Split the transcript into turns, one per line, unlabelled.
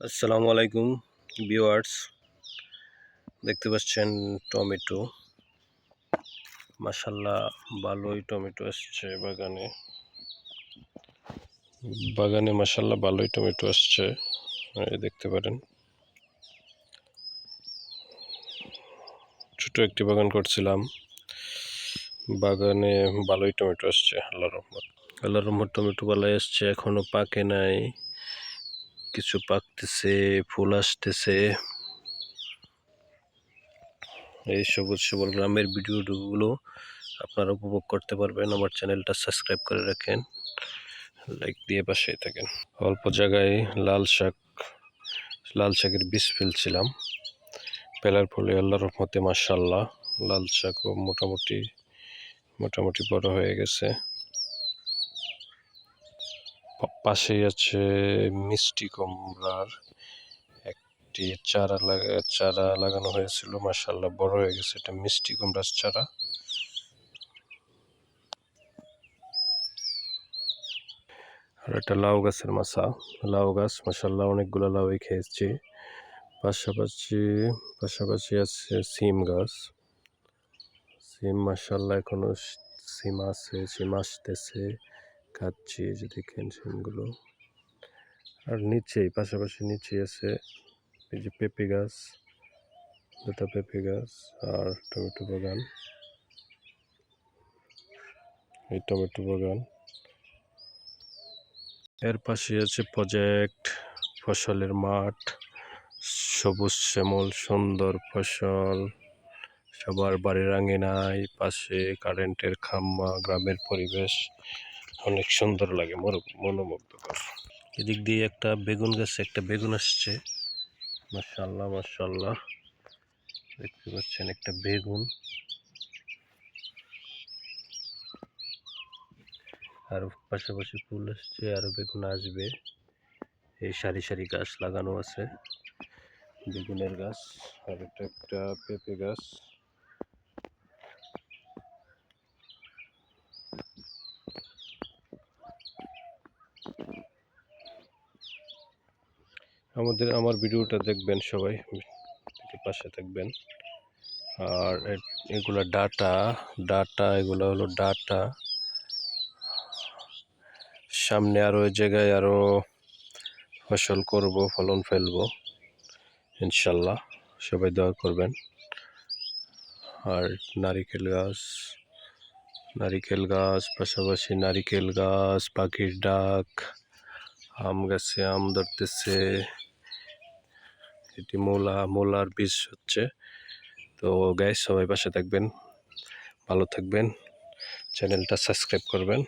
আসসালামু আলাইকুম ভিউয়ার্স। দেখতে পাচ্ছেন টমেটো। মাসাল্লাহ ভালোই টমেটো আসছে বাগানে। বাগানে মাসাল্লাহ ভালোই টমেটো আসছে। দেখতে পারেন। ছোট একটি বাগান করছিলাম। বাগানে ভালোই টমেটো আসছে আল্লাহ রহমত। আল্লাহ রহমত টমেটো ভালোই আসছে, এখনও পাকে নাই। কিছু পাকতেছে, ফুল আসতেছে। এই সবুজ সবল গ্রামের ভিডিওগুলো আপনারা উপভোগ করতে পারবেন। আমার চ্যানেলটা সাবস্ক্রাইব করে রাখেন, লাইক দিয়ে পাশেই থাকেন। অল্প জায়গায় লাল শাক, লাল শাকের বীজ ফেলছিলাম। ফেলার ফলে আল্লাহ রহমতে মাসাল্লাহ লাল শাকও মোটামুটি মোটামুটি বড় হয়ে গেছে। পাশেই আছে মিষ্টি কুমড়ার একটি চারা লাগা চারা লাগানো হয়েছিল মাসাল্লাহ বড় হয়ে গেছে, এটা মিষ্টি কুমড়ার চারা। আর এটা লাউ গাছের মাছা, লাউ গাছ মাসাল্লাহ অনেকগুলো লাউই খেয়েছি। পাশাপাশি পাশাপাশি আছে সিম গাছ। সিম মাসাল্লাহ এখনও সিম আছে, সিম আসতেছে। খাচ্ছি যে দেখেন সিমগুলো। আর নিচেই, পাশাপাশি নিচে আছে এই যে পেঁপে গাছ, দুটা পেঁপে গাছ আর টমেটো বাগান। এই টমেটো বাগান। এর পাশে আছে প্রজেক্ট, ফসলের মাঠ, সবুজ শ্যামল, সুন্দর ফসল, সবার বাড়ির আঙিনায়, পাশে কারেন্টের খাম্মা গ্রামের পরিবেশ। অনেক সুন্দর লাগে মনোমুগ্ধকর। এদিক দিয়ে একটা বেগুন গাছে একটা বেগুন আসছে। মাসাল্লাহ মাসাল্লাহ দেখতে পাচ্ছেন একটা বেগুন। আর পাশাপাশি ফুল আসছে, আরও বেগুন আসবে। এই সারি সারি গাছ লাগানো আছে। বেগুনের গাছ, আর এটা একটা পেঁপে গাছ। আমাদের, আমার ভিডিওটা দেখবেন সবাই। পাশে থাকবেন। আর এগুলো ডাটা ডাটা, এগুলো হলো ডাটা। সামনে আরও ওই জায়গায় আরও ফসল করব, ফলন ফেলব, ইনশাল্লাহ। সবাই দোয়া করবেন। আর নারিকেল গাছ নারিকেল গাছ, পাশাপাশি নারিকেল গাছ, পাখির ডাক, আম গাছে আম ধরতেছে। এটি মোলা, মোলার বীজ হচ্ছে। তো গ্যাস সবাই পাশে থাকবেন, ভালো থাকবেন। চ্যানেলটা সাবস্ক্রাইব করবেন।